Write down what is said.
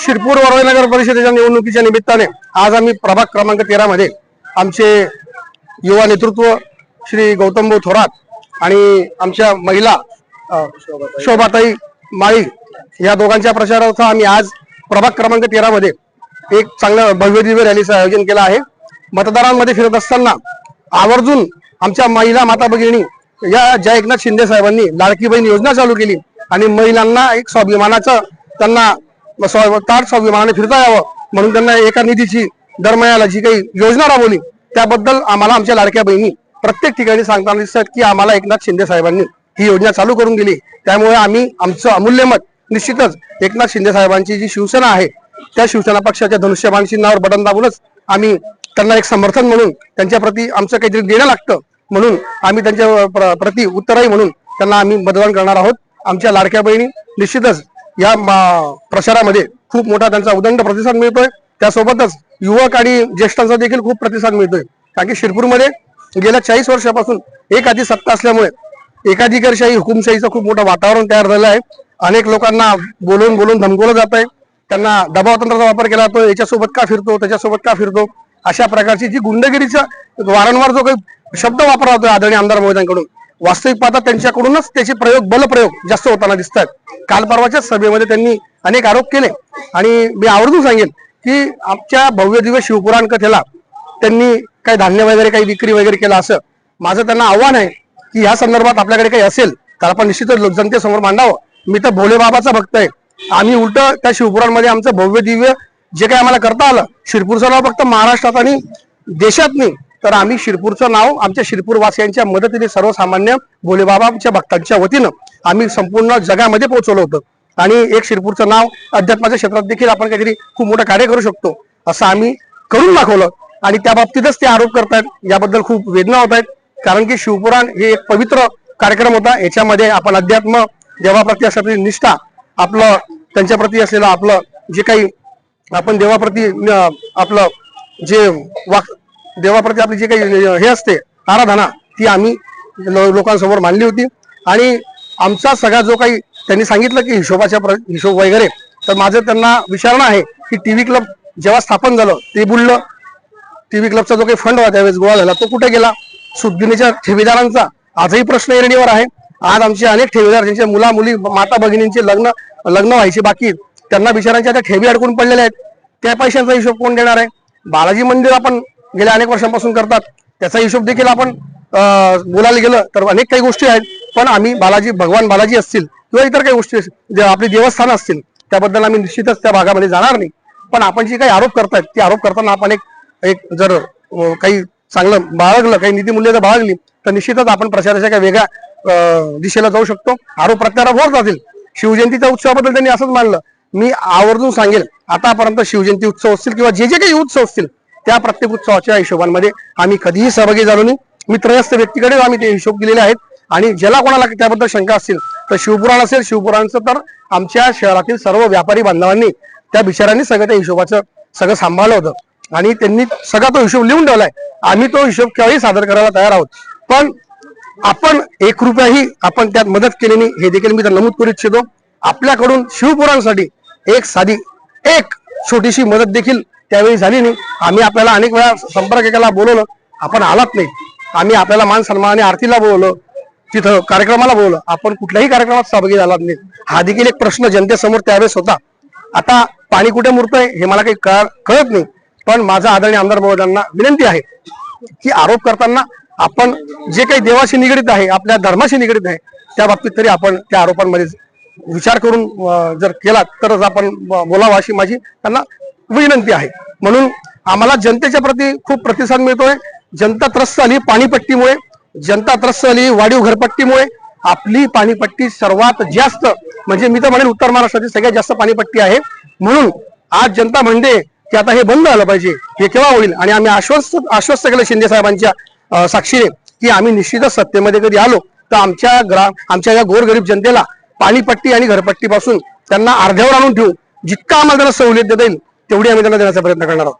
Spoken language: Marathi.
शिरपूर वरळी नगर परिषदेच्या निवडणुकीच्या निमित्ताने आज आम्ही प्रभाग क्रमांक तेरा मध्ये आमचे युवा नेतृत्व श्री गौतमभाऊ थोरात आणि आमच्या महिला शोभाताई माळी या दोघांच्या प्रचारार्थ आम्ही आज प्रभाग क्रमांक तेरा मध्ये एक चांगलं भव्य दिव्य रॅलीचं आयोजन केलं आहे. मतदारांमध्ये फिरत असताना आवर्जून आमच्या महिला माता भगिनी या ज्या एकनाथ शिंदे साहेबांनी लाडकी बहीण योजना चालू केली. आणि महिलांना एक स्वाभिमानाचं त्यांना स्व- ताट स्वाभिमानाने फिरता यावं. म्हणून त्यांना एका निधीची दरम्याला जी काही योजना राबवली त्याबद्दल आम्हाला आमच्या लाडक्या बहिणी प्रत्येक ठिकाणी सांगताना दिसतात की आम्हाला एकनाथ शिंदे साहेबांनी ही योजना चालू करून दिली. त्यामुळे आम्ही आमचं अमूल्य मत निश्चितच एकनाथ शिंदे साहेबांची जी शिवसेना आहे त्या शिवसेना पक्षाच्या धनुष्यबाण चिन्हावर बटन दाबूनच आम्ही त्यांना एक समर्थन म्हणून त्यांच्या प्रती आमचं काहीतरी देणं लागतं. म्हणून आम्ही त्यांच्या प्र- प्रती उत्तराई म्हणून त्यांना आम्ही मतदान करणार आहोत. आमच्या लाडक्या बहिणी निश्चितच या प्रचारामध्ये खूप मोठा त्यांचा उदंड प्रतिसाद मिळतोय. त्यासोबतच युवक आणि ज्येष्ठांचा देखील खूप प्रतिसाद मिळतोय. कारण की शिरपूरमध्ये गेल्या चाळीस वर्षापासून एक आधी सत्ता असल्यामुळे एकाधिकारशाही हुकुमशाहीचं खूप मोठं वातावरण तयार झालं आहे. अनेक लोकांना बोलून बोलून धमकवलं जात आहे. त्यांना दबाव तंत्राचा वापर केला जातो याच्यासोबत का फिरतो? त्याच्यासोबत का फिरतो? अशा प्रकारची जी गुंडगिरीचा वारंवार जो काही शब्द वापरला जातोय आदरणीय आमदार महोदयांकडून वास्तविक पाहता त्यांच्याकडूनच त्याचे प्रयोग बलप्रयोग जास्त होताना दिसतात काल परवाच्या सभेमध्ये त्यांनी अनेक आरोप केले. आणि मी आवर्जून सांगेन की आमच्या भव्य दिव्य शिवपुराण कथेला त्यांनी काही धान्य वगैरे काही विक्री वगैरे केलं असं. माझं त्यांना आव्हान आहे की या संदर्भात आपल्याकडे काही असेल तर आपण निश्चितच जनतेसमोर मांडावं. मी तर भोलेबाबाचा भक्त आहे. आम्ही उलट त्या शिवपुराणमध्ये आमचं भव्य दिव्य जे काही आम्हाला करता आलं शिरपूरचं नाव फक्त महाराष्ट्रात आणि देशात नाही तर आम्ही शिरपूरचं नाव आमच्या शिरपूरवासियांच्या मदतीने सर्वसामान्य भोलेबाबाच्या भक्तांच्या वतीनं आम्ही संपूर्ण जगामध्ये पोहोचवलं होतं. आणि एक शिरपूरचं नाव अध्यात्माच्या क्षेत्रात देखील आपण काहीतरी खूप मोठं कार्य करू शकतो असं आम्ही करून दाखवलं. आणि त्या बाबतीतच ते आरोप करतायत याबद्दल खूप वेदना होत आहेत कारण की शिवपुराण हे एक पवित्र कार्यक्रम होता. याच्यामध्ये आपण अध्यात्म देवाप्रती असलेली निष्ठा आपलं त्यांच्याप्रती असलेलं आपलं जे काही आपण देवाप्रती आपलं जे वाक देवाप्रती आपली जी काही हे असते आराधना ती आम्ही लो- लोकांसमोर मांडली होती. आणि आमचा सगळा जो काही त्यांनी सांगितलं की हिशोबाच्या प्र- हिशोब वगैरे तर माझं त्यांना विचारणं आहे की टीव्ही क्लब जेव्हा स्थापन झालं ते बुडलं टीव्ही क्लबचा जो काही फंड होता त्यावेळेस गोळा झाला तो कुठे गेला? सुद्दिनीच्या ठेवीदारांचा आजही प्रश्न येरणीवर आहे. आज आमचे अनेक ठेवीदार ज्यांच्या मुला मुली माता भगिनींचे लग्न लग्न व्हायचे बाकी त्यांना बिचारांच्या त्या ठेवी अडकून पडलेल्या आहेत. त्या पैशांचा हिशोब कोण देणार आहे? बालाजी मंदिर आपण गेल्या अनेक वर्षांपासून करतात. त्याचा हिशोब देखील आपण बोलायला गेलं तर अनेक काही गोष्टी आहेत. पण आम्ही बालाजी भगवान बालाजी असतील किंवा इतर काही गोष्टी असतील, जे आपली देवस्थान असतील त्याबद्दल आम्ही निश्चितच त्या भागामध्ये जाणार नाही. पण आपण जे काही आरोप करतायत ते आरोप करताना आपण एक एक जर काही चांगलं बाळगलं काही नीतीमूल्य जर बाळगली तर निश्चितच आपण प्रचाराच्या काही वेगळ्या दिशेला जाऊ शकतो. आरोप प्रत्यारोप होत जातील. शिवजयंतीच्या उत्सवाबद्दल त्यांनी असंच मानलं. मी आवर्जून सांगेल आतापर्यंत शिवजयंती उत्सव असतील किंवा जे जे काही उत्सव असतील त्या प्रत्येक उत्सवाच्या हिशोबांमध्ये आम्ही कधीही सहभागी झालो नाही. मी त्रयस्थ व्यक्तीकडे आम्ही ते हिशोब दिलेले आहेत. आणि ज्याला कोणाला त्याबद्दल शंका असतील तर शिवपुराण असेल शिवपुराणचं तर आमच्या शहरातील सर्व व्यापारी बांधवांनी त्या बिचारांनी सगळं त्या हिशोबाचं सगळं सांभाळलं होतं. आणि त्यांनी सगळा तो हिशोब लिहून ठेवलाय. आम्ही तो हिशोब केव्हाही सादर करायला तयार आहोत. पण आपण एक रुपयाही आपण त्यात मदत केली नाही हे देखील मी तर नमूद करू इच्छितो. आपल्याकडून शिवपुराणसाठी एक साधी एक छोटीशी मदत देखील त्यावेळी झाली नाही. आम्ही आपल्याला अनेक वेळा संपर्क एकाला बोलवलं. आपण आलात नाही. आम्ही आपल्याला मान सन्मानाने आरतीला बोलवलं. तिथं कार्यक्रमाला बोलवलं. आपण कुठल्याही कार्यक्रमात सहभागी झालात नाही. हा देखील एक प्रश्न जनतेसमोर त्यावेळेस होता. आता पाणी कुठे मुरतंय हे मला काही कळ- कळत नाही. पण माझा आदरणीय आमदार महोदयांना विनंती आहे की आरोप करताना आपण जे काही देवाशी निगडीत आहे आपल्या धर्माशी निगडीत आहे त्या बाबतीत तरी आपण त्या आरोपांमध्ये विचार करून जर केला तरच आपण बोलावा अशी माझी त्यांना विनंती आहे. म्हणून आम्हाला जनतेच्या प्रती खूप प्रतिसाद मिळतोय. जनता त्रस्त आली पाणीपट्टीमुळे. जनता त्रस्त आली वाढीव घरपट्टीमुळे. आपली पाणीपट्टी सर्वात जास्त म्हणजे मी तर म्हणेन उत्तर महाराष्ट्रातील सगळ्यात जास्त पाणीपट्टी आहे. म्हणून आज जनता म्हणते की आता हे बंद झालं पाहिजे. हे केव्हा होईल? आणि आम्ही आश्वस्त आश्वस्त केलं शिंदे साहेबांच्या साक्षीने की आम्ही निश्चितच सत्तेमध्ये कधी आलो तर आमच्या ग्रा आमच्या या गोरगरीब जनतेला पाणीपट्टी आणि घरपट्टी पासून त्यांना अर्ध्यावर आणून ठेवू. जितका आम्हाला त्यांना सवलत देता येईल तेवढी आम्ही त्यांना देण्याचा प्रयत्न करणार आहोत.